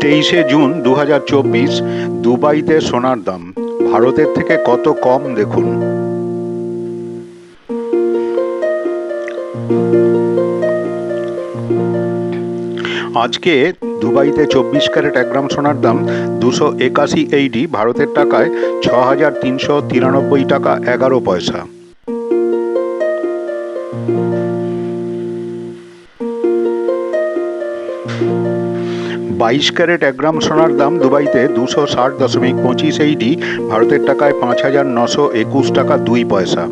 তেইশে জুন দু হাজার চব্বিশ দুবাইতে সোনার দাম। ভারতের থেকে কত কম দেখুন। আজকে দুবাইতে চব্বিশ ক্যারেট এক গ্রাম সোনার দাম দুশো একাশি এইডি, ভারতের টাকায় ছ হাজার তিনশো তিরানব্বই টাকা এগারো পয়সা। বাইশ ক্যারেট এক গ্রাম সোনার দাম দুবাইতে দুশো ষাট দশমিক পঁচিশ এইডি ভারতের টাকায় পাঁচ হাজার নশো একুশ টাকা দুই পয়সা।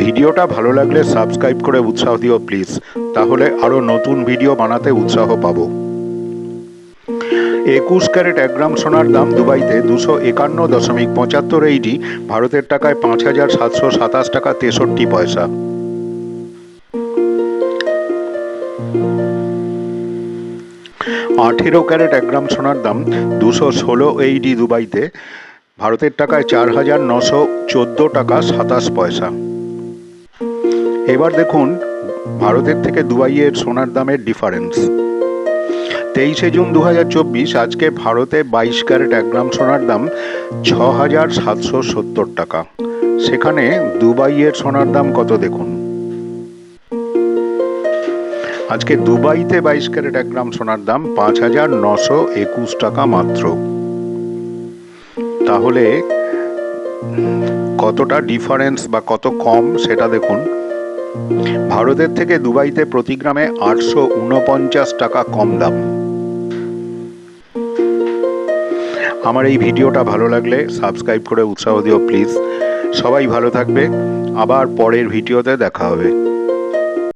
ভিডিওটা ভালো লাগলে সাবস্ক্রাইব করে উৎসাহ দিও প্লিজ। তাহলে আরও নতুন ভিডিও বানাতে উৎসাহ পাবো। একুশ ক্যারেট এক গ্রাম সোনার দাম দুবাইতে দুশো একান্ন দশমিক পঁচাত্তর এইডি ভারতের টাকায় পাঁচ হাজার সাতশো সাতাশ টাকা তেষট্টি পয়সা। আঠেরো ক্যারেট এক গ্রাম সোনার দাম দুশো ষোলো এইডি দুবাইতে, ভারতের টাকায় চার হাজার নশো চোদ্দ টাকা সাতাশ পয়সা। এবার দেখুন, ভারতের থেকে দুবাইয়ের সোনার দামের ডিফারেন্স তেইশে জুন দু হাজার চব্বিশ, আজকে ভারতে বাইশ ক্যারেট এক গ্রাম সোনার দাম ছ হাজার সাতশো সত্তর টাকা। সেখানে দুবাইয়ের সোনার দাম কত দেখুন? আজকে দুবাইতে বাইশ ক্যারেট এক গ্রাম সোনার দাম পাঁচ হাজার নশো একুশ টাকা মাত্র। তাহলে, কতটা ডিফারেন্স বা কত কম সেটা দেখুন। ভারতের থেকে দুবাইতে প্রতি গ্রামে আটশো উনপঞ্চাশ টাকা কম দাম। আমার এই ভিডিওটা ভালো লাগলে সাবস্ক্রাইব করে উৎসাহ দিও, প্লিজ। সবাই ভালো থাকবে। আবার পরের ভিডিওতে দেখা হবে।